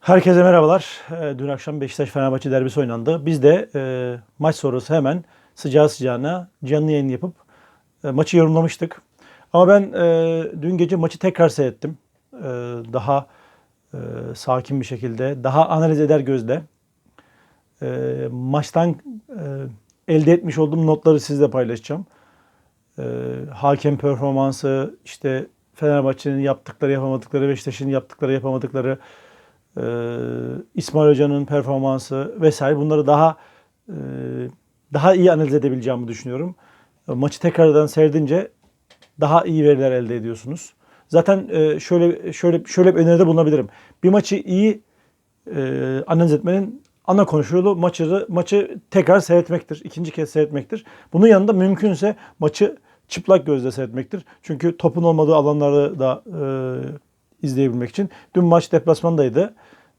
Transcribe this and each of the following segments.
Herkese merhabalar. Ee, Dün akşam Beşiktaş-Fenerbahçe derbisi oynandı. Biz de e, maç sonrası hemen sıcağı sıcağına canlı yayın yapıp e, maçı yorumlamıştık. Ama ben e, dün gece maçı tekrar seyrettim. E, daha sakin bir şekilde, daha analiz eder gözle. Maçtan elde etmiş olduğum notları sizle paylaşacağım. E, hakem performansı, işte Fenerbahçe'nin yaptıkları, yapamadıkları, Beşiktaş'ın yaptıkları, yapamadıkları, e, İsmail Hoca'nın performansı vesaire bunları daha e, daha iyi analiz edebileceğimi düşünüyorum. E, Maçı tekrardan seyredince daha iyi veriler elde ediyorsunuz. Zaten e, şöyle şöyle şöyle bir öneride bulunabilirim. Bir maçı iyi e, analiz etmenin ana konuşulu maçı maçı tekrar seyretmektir. ikinci kez seyretmektir. Bunun yanında mümkünse maçı çıplak gözle seyretmektir. Çünkü topun olmadığı alanları da e, izleyebilmek için. Dün maç deplasmandaydı.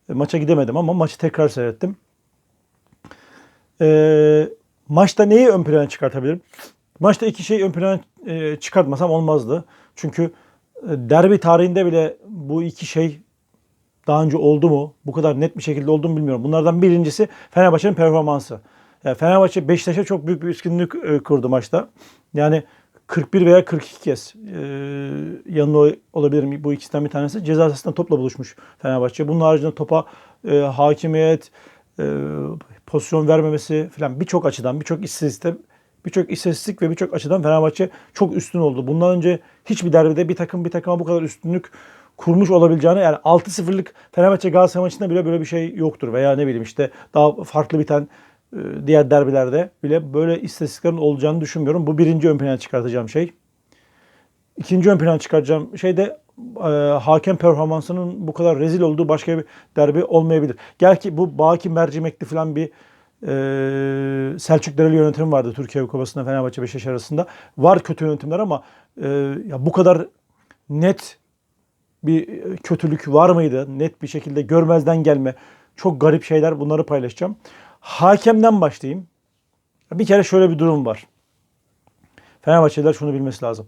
E, maça gidemedim ama maçı tekrar seyrettim. E, maçta neyi ön plana çıkartabilirim? Maçta iki şey ön plana e, çıkartmasam olmazdı. Çünkü e, derbi tarihinde bile bu iki şey daha önce oldu mu? Bu kadar net bir şekilde oldu mu bilmiyorum. Bunlardan birincisi Fenerbahçe'nin performansı. Yani Fenerbahçe Beşiktaş'a çok büyük bir üstünlük e, kurdu maçta. Yani 41 veya 42 kez e, yanında olabilirim bu ikisinden bir tanesi. Ceza sahasında topla buluşmuş Fenerbahçe. Bunun haricinde topa e, hakimiyet, e, pozisyon vermemesi falan birçok açıdan, birçok istatistik, birçok istatistik ve birçok açıdan Fenerbahçe çok üstün oldu. Bundan önce hiçbir derbide bir takım bir takıma bu kadar üstünlük kurmuş olabileceğini yani 6-0'lık Fenerbahçe Galatasaray maçında bile böyle bir şey yoktur veya ne bileyim işte daha farklı biten diğer derbilerde bile böyle istatistiklerin olacağını düşünmüyorum. Bu birinci ön plana çıkartacağım şey. İkinci ön plana çıkaracağım şey de e, hakem performansının bu kadar rezil olduğu başka bir derbi olmayabilir. Gel ki bu Baki Mercimekli falan bir e, Selçuk Dereli yönetimi vardı Türkiye Kupası'nda Fenerbahçe Beşiktaş arasında. Var kötü yönetimler ama e, ya bu kadar net bir kötülük var mıydı? Net bir şekilde görmezden gelme. Çok garip şeyler bunları paylaşacağım. Hakemden başlayayım. Bir kere şöyle bir durum var. Fenerbahçeliler şunu bilmesi lazım.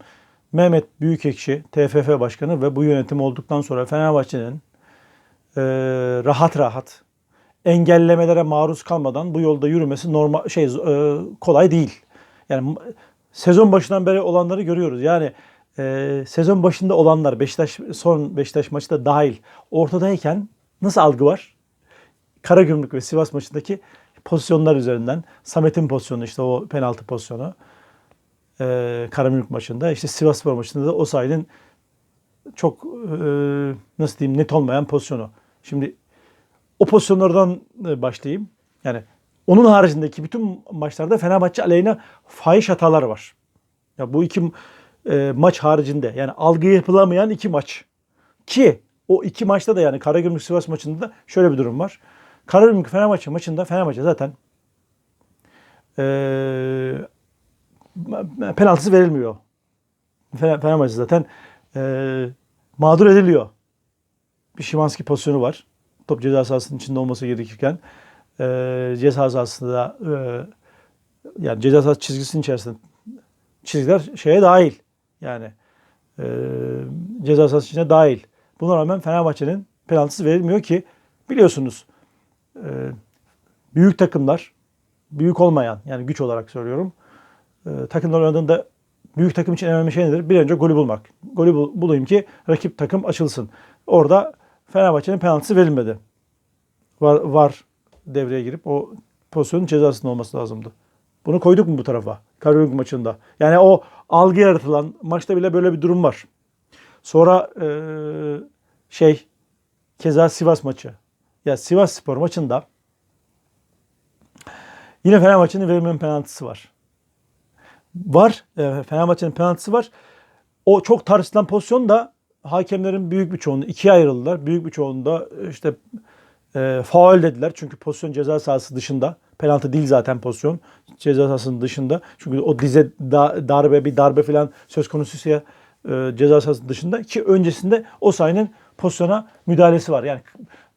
Mehmet Büyükekşi, TFF Başkanı ve bu yönetim olduktan sonra Fenerbahçe'nin e, rahat rahat engellemelere maruz kalmadan bu yolda yürümesi normal şey e, kolay değil. Yani sezon başından beri olanları görüyoruz. Yani e, sezon başında olanlar Beşiktaş son Beşiktaş maçı da dahil ortadayken nasıl algı var? Karagümrük ve Sivas maçındaki pozisyonlar üzerinden Samet'in pozisyonu işte o penaltı pozisyonu e, Karagümrük maçında işte Sivas Spor maçında da o sahilin çok e, nasıl diyeyim net olmayan pozisyonu. Şimdi o pozisyonlardan e, başlayayım. Yani onun haricindeki bütün maçlarda Fenerbahçe aleyhine fahiş hatalar var. Ya bu iki e, maç haricinde yani algı yapılamayan iki maç. Ki o iki maçta da yani Karagümrük Sivas maçında da şöyle bir durum var. Karagümrük Fenerbahçe maçında Fenerbahçe zaten e, penaltısı verilmiyor. Fener, Fenerbahçe zaten e, mağdur ediliyor. Bir Şimanski pozisyonu var. Top ceza sahasının içinde olması gerekirken e, ceza sahasında e, yani ceza sahası çizgisinin içerisinde çizgiler şeye dahil. Yani e, ceza sahası içine dahil. Buna rağmen Fenerbahçe'nin penaltısı verilmiyor ki biliyorsunuz e, büyük takımlar büyük olmayan yani güç olarak söylüyorum e, takımlar oynadığında büyük takım için en önemli şey nedir? Bir önce golü bulmak. Golü bul- bulayım ki rakip takım açılsın. Orada Fenerbahçe'nin penaltısı verilmedi. Var, var devreye girip o pozisyonun cezasının olması lazımdı. Bunu koyduk mu bu tarafa? Karagümrük maçında. Yani o algı yaratılan maçta bile böyle bir durum var. Sonra e, şey keza Sivas maçı. Ya Sivas Spor maçında yine Fenerbahçe'nin verilmeyen penaltısı var. Var. E, Fenerbahçe'nin penaltısı var. O çok tartışılan pozisyon da hakemlerin büyük bir çoğunluğu ikiye ayrıldılar. Büyük bir çoğunluğunda işte e, faul dediler. Çünkü pozisyon ceza sahası dışında. Penaltı değil zaten pozisyon. Ceza sahasının dışında. Çünkü o dize da, darbe bir darbe falan söz konusuysa e, ceza sahası dışında ki öncesinde o sayının pozisyona müdahalesi var. Yani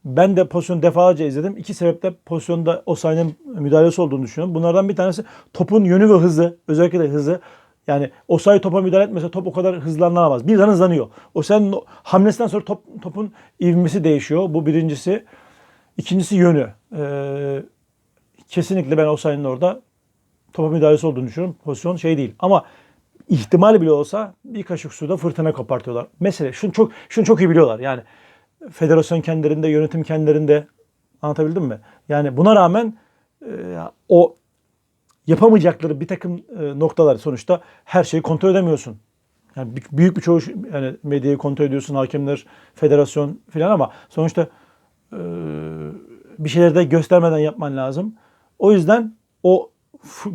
ben de pozisyonu defalarca izledim. İki sebeple pozisyonda o sayının müdahalesi olduğunu düşünüyorum. Bunlardan bir tanesi topun yönü ve hızı. Özellikle de hızı. Yani o sayı topa müdahale etmese top o kadar hızlanamaz. Birden hızlanıyor. O senin hamlesinden sonra top, topun ivmesi değişiyor. Bu birincisi. İkincisi yönü. Ee, kesinlikle ben Osayi'nin orada topa müdahalesi olduğunu düşünüyorum. Pozisyon şey değil. Ama ihtimal bile olsa bir kaşık suda fırtına kopartıyorlar. Mesele şunu çok şunu çok iyi biliyorlar. Yani federasyon kendilerinde, yönetim kendilerinde anlatabildim mi? Yani buna rağmen e, o yapamayacakları bir takım e, noktalar sonuçta her şeyi kontrol edemiyorsun. Yani büyük bir çoğu yani medyayı kontrol ediyorsun, hakemler, federasyon filan ama sonuçta e, bir şeyleri de göstermeden yapman lazım. O yüzden o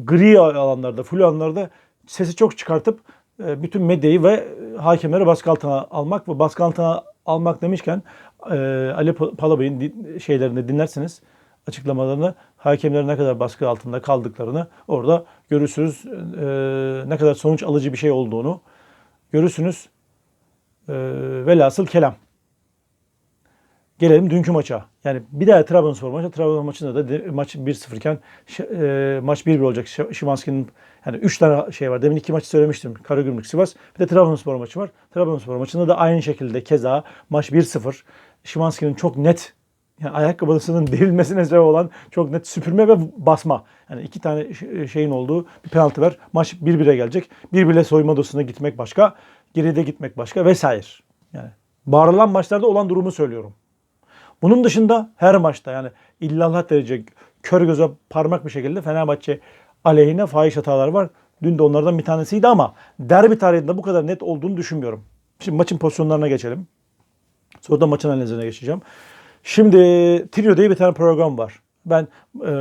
gri alanlarda, full alanlarda sesi çok çıkartıp e, bütün medyayı ve hakemleri baskı altına almak ve baskı altına almak demişken e, Ali Palabey'in şeylerini dinlersiniz açıklamalarını hakemlerin ne kadar baskı altında kaldıklarını orada görürsünüz. E, ne kadar sonuç alıcı bir şey olduğunu görürsünüz. Velhasıl kelam. Gelelim dünkü maça. Yani bir daha Trabzonspor maçı. Trabzon maçında da de, maç 1-0 iken e, maç 1-1 olacak. Şimanski'nin yani 3 tane şey var. Demin iki maçı söylemiştim. Karagümrük, Sivas. Bir de Trabzonspor maçı var. Trabzonspor maçında da aynı şekilde keza maç 1-0. Şimanski'nin çok net yani ayakkabısının derilmesine sebep olan çok net süpürme ve basma. Yani iki tane şeyin olduğu bir penaltı var. Maç 1-1'e gelecek. 1-1'le soyunma odasına gitmek başka. Geride gitmek başka vesaire. Yani bağırılan maçlarda olan durumu söylüyorum. Bunun dışında her maçta yani illallah derece kör göze parmak bir şekilde Fenerbahçe aleyhine fahiş hatalar var. Dün de onlardan bir tanesiydi ama derbi tarihinde bu kadar net olduğunu düşünmüyorum. Şimdi maçın pozisyonlarına geçelim. Sonra da maçın analizine geçeceğim. Şimdi Trio diye bir tane program var. Ben e,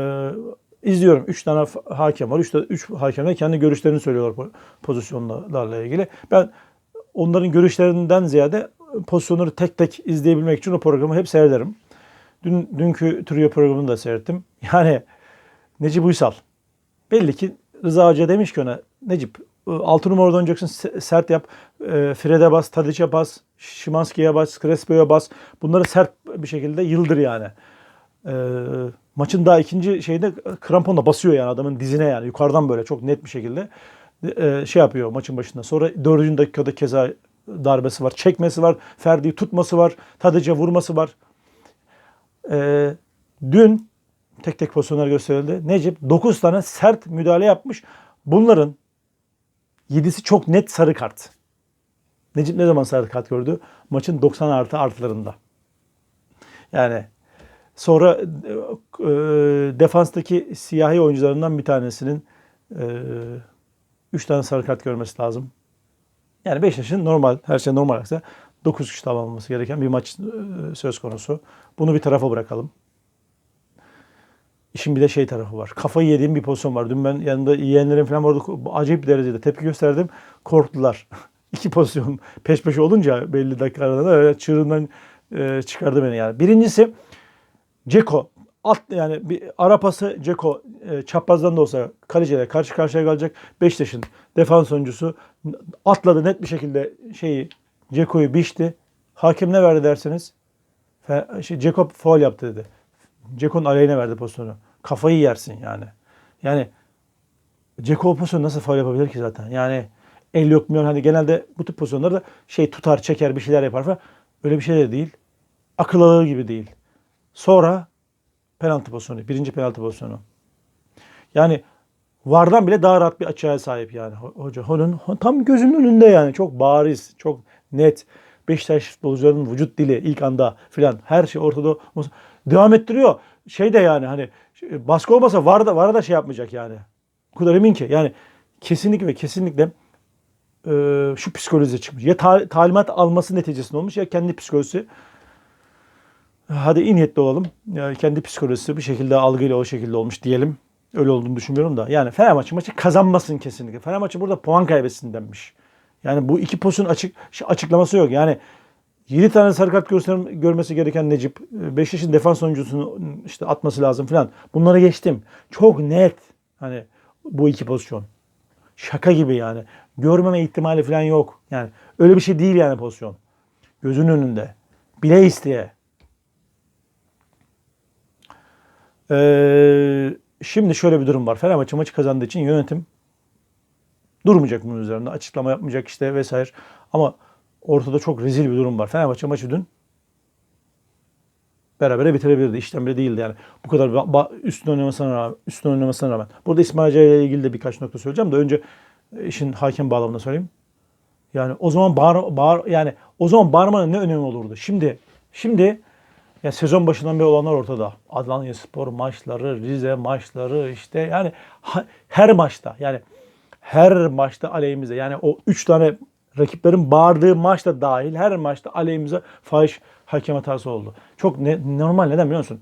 izliyorum. Üç tane hakem var. Üç, üç hakem de kendi görüşlerini söylüyorlar pozisyonlarla ilgili. Ben onların görüşlerinden ziyade pozisyonları tek tek izleyebilmek için o programı hep seyrederim. Dün, dünkü Trio programını da seyrettim. Yani Necip Uysal. Belli ki Rıza Hoca demiş ki ona Necip 6 numaradan oynayacaksın sert yap. E, Fred'e bas, Tadic'e bas, Şimanski'ye bas, Crespo'ya bas. Bunları sert bir şekilde yıldır yani. E, maçın daha ikinci şeyde kramponla basıyor yani adamın dizine yani yukarıdan böyle çok net bir şekilde e, şey yapıyor maçın başında. Sonra dördüncü dakikada keza darbesi var, çekmesi var, Ferdi'yi tutması var, Tadiç'e vurması var. E, dün tek tek pozisyonlar gösterildi. Necip 9 tane sert müdahale yapmış. Bunların 7'si çok net sarı kart. Necip ne zaman sarı kart gördü? Maçın 90 artı artılarında. Yani sonra e, defanstaki siyahi oyuncularından bir tanesinin 3 e, tane sarı kart görmesi lazım. Yani Beşiktaş'ın normal, her şey normal ise 9 kişi tamamlaması gereken bir maç e, söz konusu. Bunu bir tarafa bırakalım. İşin bir de şey tarafı var. Kafayı yediğim bir pozisyon var. Dün ben yanında yeğenlerim falan vardı. Acayip derecede tepki gösterdim. Korktular. İki pozisyon peş peşe olunca belli dakikalarda da öyle çığırından e, çıkardı beni yani. Birincisi Ceko alt yani bir ara pası Ceko e, çaprazdan da olsa kaleciyle karşı karşıya kalacak. Beşiktaş'ın defans oyuncusu atladı net bir şekilde şeyi Ceko'yu biçti. Hakem ne verdi derseniz? Şey, Ceko faul yaptı dedi. Ceko'nun aleyhine verdi pozisyonu. Kafayı yersin yani. Yani Ceko pozisyonu nasıl faul yapabilir ki zaten? Yani el yok milyon hani genelde bu tip pozisyonlarda şey tutar, çeker, bir şeyler yapar falan. Öyle bir şey de değil. Akıl gibi değil. Sonra penaltı pozisyonu. Birinci penaltı pozisyonu. Yani Vardan bile daha rahat bir açığa sahip yani hoca. Onun tam gözünün önünde yani çok bariz, çok net. Beşiktaş futbolcularının vücut dili ilk anda filan her şey ortada devam ettiriyor. Şey de yani hani baskı olmasa var da var da şey yapmayacak yani. O kadar emin ki yani kesinlikle ve kesinlikle e, şu psikoloji çıkmış. Ya ta, talimat alması neticesinde olmuş ya kendi psikolojisi hadi iyi niyetli olalım. Yani kendi psikolojisi bir şekilde algıyla o şekilde olmuş diyelim. Öyle olduğunu düşünmüyorum da. Yani Fenerbahçe maçı kazanmasın kesinlikle. Fenerbahçe burada puan kaybetsin denmiş. Yani bu iki pozisyon açık açıklaması yok. Yani 7 tane sarı kart görmesi gereken Necip, 5 yaşın defans oyuncusunu işte atması lazım falan. Bunları geçtim. Çok net hani bu iki pozisyon. Şaka gibi yani. Görmeme ihtimali falan yok. Yani öyle bir şey değil yani pozisyon. Gözün önünde. Bile isteye. Ee, Şimdi şöyle bir durum var. Fenerbahçe maçı kazandığı için yönetim durmayacak bunun üzerinde. Açıklama yapmayacak işte vesaire. Ama ortada çok rezil bir durum var. Fenerbahçe maçı dün berabere bitirebilirdi. İşten bile değildi yani. Bu kadar üstün oynamasına rağmen, üstün oynamasına rağmen. Burada İsmail Hoca ile ilgili de birkaç nokta söyleyeceğim de önce e, işin hakem bağlamında söyleyeyim. Yani o zaman bağır, bağır yani o zaman bağırmanın ne önemi olurdu? Şimdi şimdi ya sezon başından beri olanlar ortada. Adana Spor maçları, Rize maçları işte yani her maçta yani her maçta aleyhimize yani o 3 tane rakiplerin bağırdığı maçta dahil her maçta aleyhimize fahiş hakem hatası oldu. Çok ne- normal neden biliyor musun?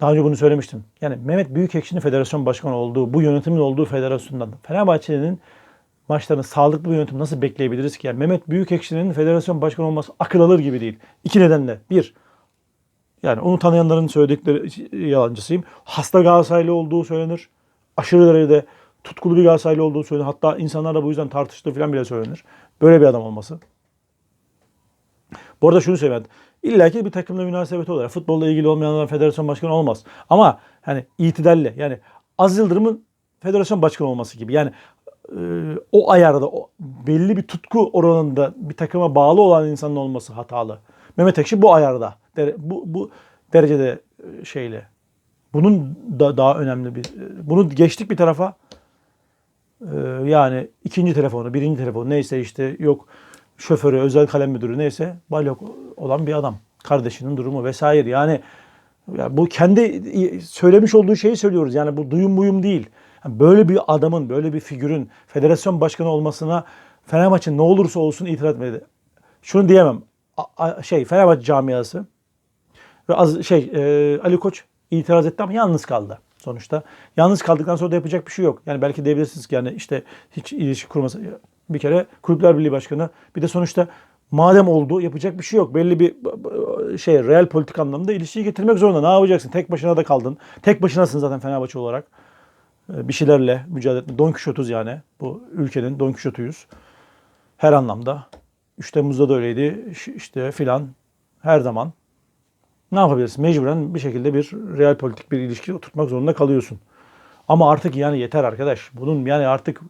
Daha önce bunu söylemiştim. Yani Mehmet Büyükekşi'nin federasyon başkanı olduğu, bu yönetimin olduğu federasyondan Fenerbahçe'nin maçlarını sağlıklı bir yönetim nasıl bekleyebiliriz ki? Yani Mehmet Büyükekşi'nin federasyon başkanı olması akıl alır gibi değil. İki nedenle. Bir, yani onu tanıyanların söyledikleri yalancısıyım. Hasta Galatasaraylı olduğu söylenir. Aşırı derecede tutkulu bir Galatasaraylı olduğu söylenir. Hatta insanlar da bu yüzden tartıştığı falan bile söylenir. Böyle bir adam olması. Bu arada şunu söyleyeyim. İlla ki bir takımla münasebeti olarak futbolla ilgili olmayanlar federasyon başkanı olmaz. Ama hani itidalle yani Aziz Yıldırım'ın federasyon başkanı olması gibi. Yani e, o ayarda o belli bir tutku oranında bir takıma bağlı olan insanın olması hatalı. Mehmet Ekşi bu ayarda. Bu, bu derecede e, şeyle. Bunun da daha önemli bir e, bunu geçtik bir tarafa. E, yani ikinci telefonu, birinci telefonu neyse işte yok şoförü, özel kalem müdürü neyse balyok olan bir adam. Kardeşinin durumu vesaire. Yani ya bu kendi söylemiş olduğu şeyi söylüyoruz. Yani bu duyum buyum değil. Yani böyle bir adamın, böyle bir figürün federasyon başkanı olmasına Fenerbahçe ne olursa olsun itiraz etmedi. Şunu diyemem. A- a- şey Fenerbahçe camiası ve az şey e, Ali Koç itiraz etti ama yalnız kaldı sonuçta. Yalnız kaldıktan sonra da yapacak bir şey yok. Yani belki diyebilirsiniz ki yani işte hiç ilişki kurması bir kere Kulüpler Birliği Başkanı bir de sonuçta madem oldu yapacak bir şey yok. Belli bir şey real politik anlamda ilişkiyi getirmek zorunda. Ne yapacaksın? Tek başına da kaldın. Tek başınasın zaten Fenerbahçe olarak. Ee, Bir şeylerle mücadele etme. Don Quixote'uz yani. Bu ülkenin Don Quixote'uyuz. Her anlamda. 3 Temmuz'da da öyleydi. İşte filan. Her zaman. Ne yapabilirsin? Mecburen bir şekilde bir real politik bir ilişki oturtmak zorunda kalıyorsun. Ama artık yani yeter arkadaş. Bunun yani artık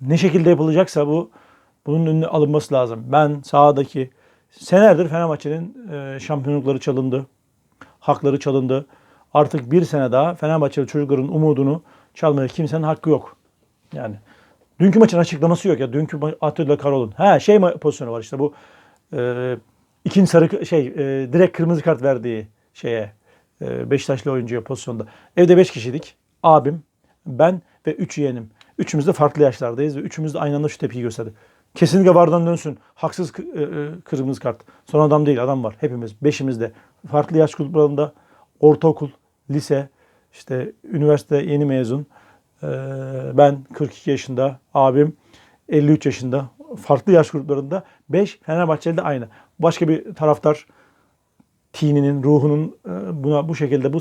ne şekilde yapılacaksa bu bunun önüne alınması lazım. Ben sahadaki senelerdir Fenerbahçe'nin e, şampiyonlukları çalındı. Hakları çalındı. Artık bir sene daha Fenerbahçeli çocukların umudunu çalmaya kimsenin hakkı yok. Yani dünkü maçın açıklaması yok ya. Dünkü Atilla Karol'un. Ha şey pozisyonu var işte bu e, ikinci sarı şey e, direkt kırmızı kart verdiği şeye e, Beşiktaşlı oyuncuya pozisyonda. Evde 5 kişiydik. Abim, ben ve 3 yeğenim. Üçümüz de farklı yaşlardayız ve üçümüz de aynı anda şu tepkiyi gösterdi. Kesinlikle vardan dönsün. Haksız e, e, kırmızı kart. Son adam değil adam var. Hepimiz. Beşimiz de. Farklı yaş gruplarında ortaokul, lise, işte üniversite yeni mezun. Ee, ben 42 yaşında, abim 53 yaşında. Farklı yaş gruplarında 5 Fenerbahçeli de aynı. Başka bir taraftar tininin, ruhunun e, buna bu şekilde bu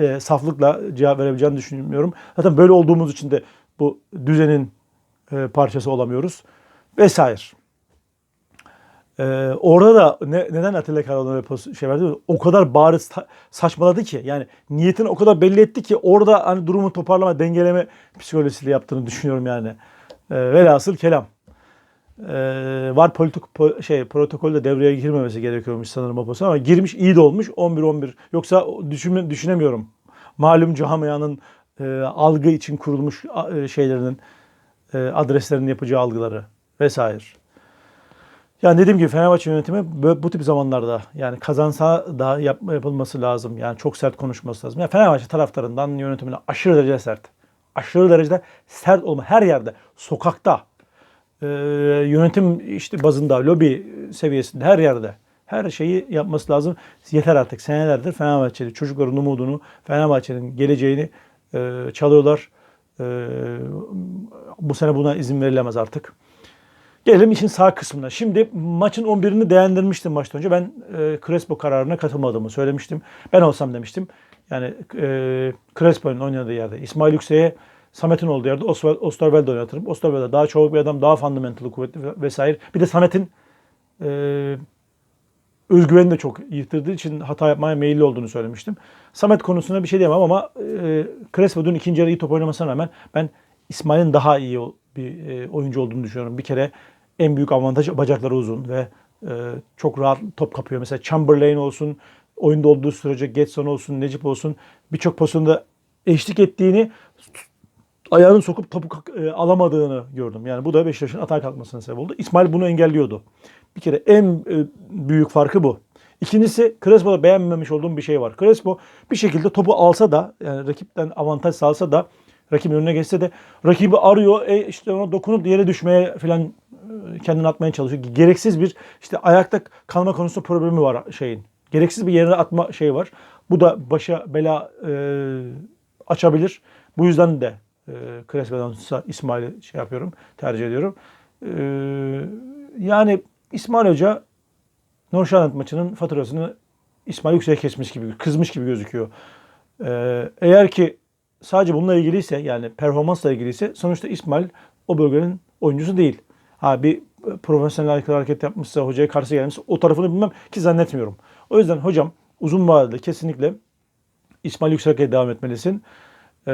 e, saflıkla cevap verebileceğini düşünmüyorum. Zaten böyle olduğumuz için de bu düzenin e, parçası olamıyoruz. Vesaire. Orada da ne, neden Atilla poz- şey verdi? O kadar bariz saçmaladı ki. Yani niyetini o kadar belli etti ki orada hani durumu toparlama, dengeleme psikolojisiyle yaptığını düşünüyorum yani. Ee, velhasıl kelam. Ee, var politik po- şey protokolde devreye girmemesi gerekiyormuş sanırım o pozisyon ama girmiş iyi de olmuş 11-11. Yoksa düşünme, düşünemiyorum. Malum camianın e, algı için kurulmuş e, şeylerinin e, adreslerinin yapacağı algıları vesaire. Yani dediğim gibi Fenerbahçe yönetimi bö- bu tip zamanlarda yani kazansa da yap, yapılması lazım. Yani çok sert konuşması lazım. Yani Fenerbahçe taraftarından yönetimine aşırı derecede sert. Aşırı derecede sert olma her yerde. Sokakta, e, yönetim işte bazında, lobi seviyesinde her yerde. Her şeyi yapması lazım. Yeter artık. Senelerdir Fenerbahçeli çocukların umudunu, Fenerbahçe'nin geleceğini e, çalıyorlar. E, bu sene buna izin verilemez artık. Gelelim işin sağ kısmına. Şimdi maçın 11'ini değerlendirmiştim maçtan önce. Ben e, Crespo kararına katılmadığımı söylemiştim. Ben olsam demiştim. Yani e, Crespo'nun oynadığı yerde İsmail Yüksek'e Samet'in olduğu yerde Osterwelde oynatırım. Osterwelde daha çabuk bir adam, daha fundamental, kuvvetli ve- vesaire. Bir de Samet'in e, özgüveni de çok yitirdiği için hata yapmaya meyilli olduğunu söylemiştim. Samet konusunda bir şey diyemem ama e, Crespo dün ikinci yarı iyi top oynamasına rağmen ben İsmail'in daha iyi bir e, oyuncu olduğunu düşünüyorum. Bir kere en büyük avantajı bacakları uzun ve e, çok rahat top kapıyor. Mesela Chamberlain olsun, oyunda olduğu sürece Getson olsun, Necip olsun birçok pozisyonda eşlik ettiğini ayağını sokup topu e, alamadığını gördüm. Yani bu da Beşiktaş'ın atağa kalkmasına sebep oldu. İsmail bunu engelliyordu. Bir kere en e, büyük farkı bu. İkincisi Crespo'da beğenmemiş olduğum bir şey var. Crespo bir şekilde topu alsa da yani rakipten avantaj sağlasa da rakibin önüne geçse de rakibi arıyor. E işte ona dokunup yere düşmeye falan e, kendini atmaya çalışıyor. Gereksiz bir işte ayakta kalma konusunda problemi var şeyin. Gereksiz bir yere atma şey var. Bu da başa bela e, açabilir. Bu yüzden de e, Crespo'dan İsmail'i şey yapıyorum, tercih ediyorum. E, yani İsmail Hoca Norşanat maçının faturasını İsmail Yüksek'e kesmiş gibi, kızmış gibi gözüküyor. Ee, eğer ki sadece bununla ilgiliyse yani performansla ilgiliyse sonuçta İsmail o bölgenin oyuncusu değil. Ha bir profesyonel hareket yapmışsa, hocaya karşı gelmişse o tarafını bilmem ki zannetmiyorum. O yüzden hocam uzun vadede kesinlikle İsmail Yüksek'e devam etmelisin. Ee,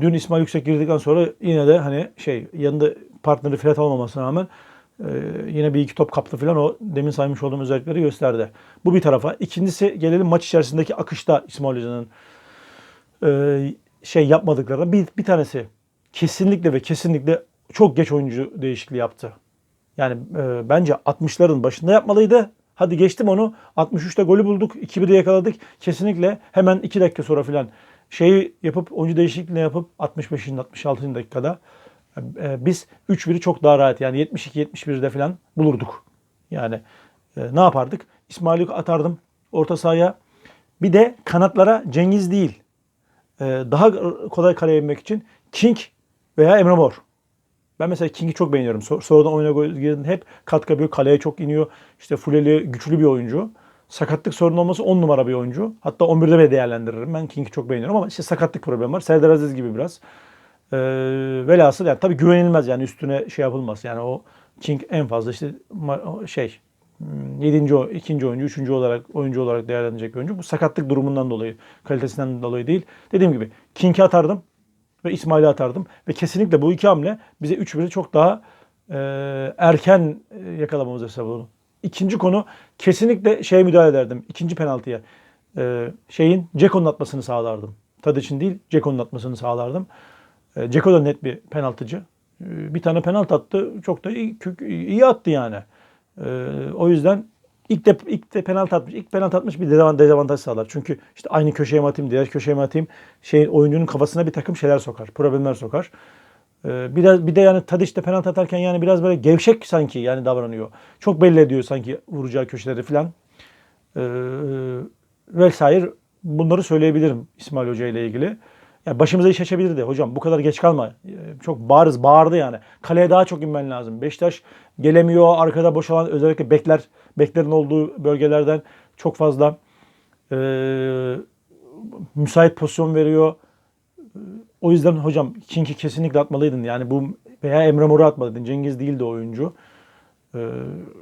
dün İsmail Yüksek girdikten sonra yine de hani şey yanında partneri Fred olmamasına rağmen ee, yine bir iki top kaptı falan o demin saymış olduğum özellikleri gösterdi. Bu bir tarafa. İkincisi gelelim maç içerisindeki akışta İsmail Hoca'nın e, şey yapmadıklarına. Bir, bir tanesi kesinlikle ve kesinlikle çok geç oyuncu değişikliği yaptı. Yani e, bence 60'ların başında yapmalıydı. Hadi geçtim onu. 63'te golü bulduk. 2-1'de yakaladık. Kesinlikle hemen 2 dakika sonra filan şeyi yapıp oyuncu değişikliğini yapıp 65. 66. dakikada e, biz 3-1'i çok daha rahat yani 72-71'de falan bulurduk. Yani e, ne yapardık? İsmail'i atardım orta sahaya. Bir de kanatlara Cengiz değil. E, daha kolay kaleye inmek için King veya Emre Mor. Ben mesela King'i çok beğeniyorum. Sonradan oyuna girdin hep katkı yapıyor. Kaleye çok iniyor. İşte Fuleli güçlü bir oyuncu. Sakatlık sorunu olması 10 numara bir oyuncu. Hatta 11'de bile değerlendiririm. Ben King'i çok beğeniyorum ama işte sakatlık problemi var. Serdar Aziz gibi biraz. E, velhasıl yani tabii güvenilmez yani üstüne şey yapılmaz. Yani o King en fazla işte şey 7. Hmm, ikinci oyuncu, üçüncü olarak oyuncu olarak değerlenecek bir oyuncu. Bu sakatlık durumundan dolayı, kalitesinden dolayı değil. Dediğim gibi King'i atardım ve İsmail'i atardım ve kesinlikle bu iki hamle bize 3-1'i çok daha e, erken e, yakalamamıza sebep oldu. İkinci konu kesinlikle şeye müdahale ederdim. İkinci penaltıya. E, şeyin Ceko'nun atmasını sağlardım. Tadic'in değil Ceko'nun atmasını sağlardım. E, Ceko da net bir penaltıcı. E, bir tane penaltı attı. Çok da iyi, iyi attı yani. E, o yüzden ilk de, ilk de penaltı atmış. İlk penaltı atmış bir dezavantaj sağlar. Çünkü işte aynı köşeye mi atayım, diğer köşeye mi atayım şey oyuncunun kafasına bir takım şeyler sokar. Problemler sokar. Biraz bir de yani Tadiç penaltı atarken yani biraz böyle gevşek sanki yani davranıyor. Çok belli ediyor sanki vuracağı köşeleri falan. Ee, vesaire bunları söyleyebilirim İsmail Hoca ile ilgili. Yani başımıza iş açabilirdi. Hocam bu kadar geç kalma. Ee, çok bariz bağırdı yani. Kaleye daha çok inmen lazım. Beşiktaş gelemiyor. Arkada boşalan özellikle bekler, beklerin olduğu bölgelerden çok fazla e, müsait pozisyon veriyor. O yüzden hocam King'i kesinlikle atmalıydın. Yani bu veya Emre Mor'u atmalıydın. Cengiz değildi oyuncu. Ee,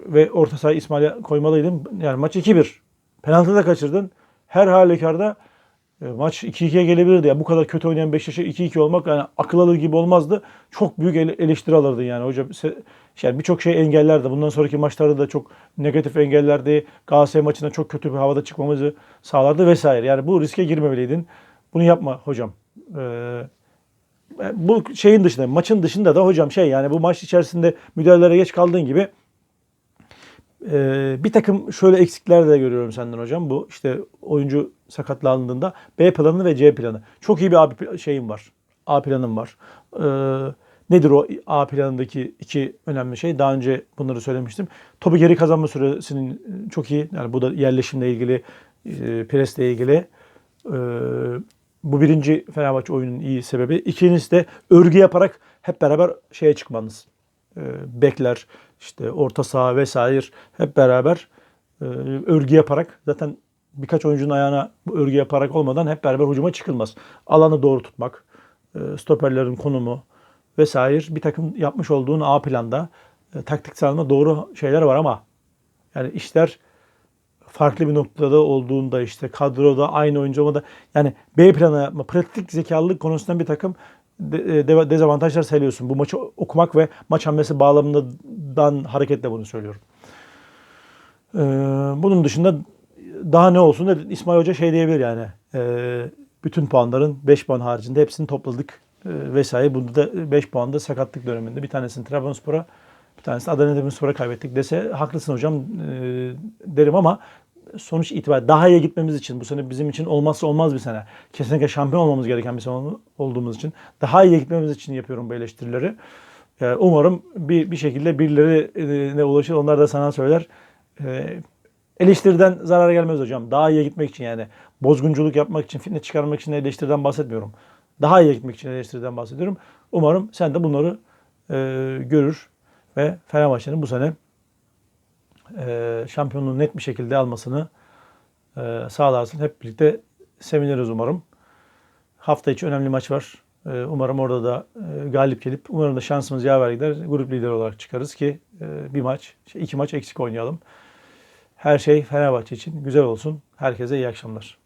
ve orta saha İsmail'e koymalıydın. Yani maç 2-1. Penaltı da kaçırdın. Her halükarda e, maç 2-2'ye gelebilirdi. Ya bu kadar kötü oynayan Beşiktaş'a 2-2 olmak yani akıl alır gibi olmazdı. Çok büyük eleştiri alırdı yani hocam. Yani birçok şey engellerdi. Bundan sonraki maçlarda da çok negatif engellerdi. Galatasaray maçında çok kötü bir havada çıkmamızı sağlardı vesaire. Yani bu riske girmemeliydin. Bunu yapma hocam. Ee, bu şeyin dışında, maçın dışında da hocam şey yani bu maç içerisinde müdahalelere geç kaldığın gibi ee, bir takım şöyle eksikler de görüyorum senden hocam. Bu işte oyuncu sakatlandığında B planı ve C planı. Çok iyi bir A şeyim var. A planım var. Ee, nedir o A planındaki iki önemli şey? Daha önce bunları söylemiştim. Topu geri kazanma süresinin çok iyi. Yani bu da yerleşimle ilgili, e, presle ilgili. Ee, bu birinci Fenerbahçe oyunun iyi sebebi. İkincisi de örgü yaparak hep beraber şeye çıkmanız. Ee, bekler, işte orta saha vesaire hep beraber e, örgü yaparak zaten birkaç oyuncunun ayağına örgü yaparak olmadan hep beraber hücuma çıkılmaz. Alanı doğru tutmak, e, stoperlerin konumu vesaire bir takım yapmış olduğun A planda e, taktik sağlama doğru şeyler var ama yani işler farklı bir noktada olduğunda işte kadroda aynı oyuncu olmada yani B planı yapma, pratik zekalılık konusundan bir takım e, de, dezavantajlar sayıyorsun. Bu maçı okumak ve maç hamlesi bağlamından hareketle bunu söylüyorum. Ee, bunun dışında daha ne olsun dedi. İsmail Hoca şey diyebilir yani. e, bütün puanların 5 puan haricinde hepsini topladık e, vesaire. Bunda da 5 puan da sakatlık döneminde. Bir tanesini Trabzonspor'a, bir tanesini Adana Demirspor'a kaybettik dese haklısın hocam e, derim ama sonuç itibariyle daha iyi gitmemiz için bu sene bizim için olmazsa olmaz bir sene. Kesinlikle şampiyon olmamız gereken bir sene ol- olduğumuz için daha iyi gitmemiz için yapıyorum bu eleştirileri. E, umarım bir, bir şekilde birilerine ulaşır. Onlar da sana söyler. E, eleştiriden zarar gelmez hocam. Daha iyiye gitmek için yani bozgunculuk yapmak için, fitne çıkarmak için eleştiriden bahsetmiyorum. Daha iyiye gitmek için eleştiriden bahsediyorum. Umarım sen de bunları e, görür ve Fenerbahçe'nin bu sene e, şampiyonluğu net bir şekilde almasını e, sağlarsın. Hep birlikte seviniriz umarım. Hafta içi önemli maç var. E, umarım orada da e, galip gelip umarım da şansımız yaver gider. Grup lideri olarak çıkarız ki e, bir maç, iki maç eksik oynayalım. Her şey Fenerbahçe için güzel olsun. Herkese iyi akşamlar.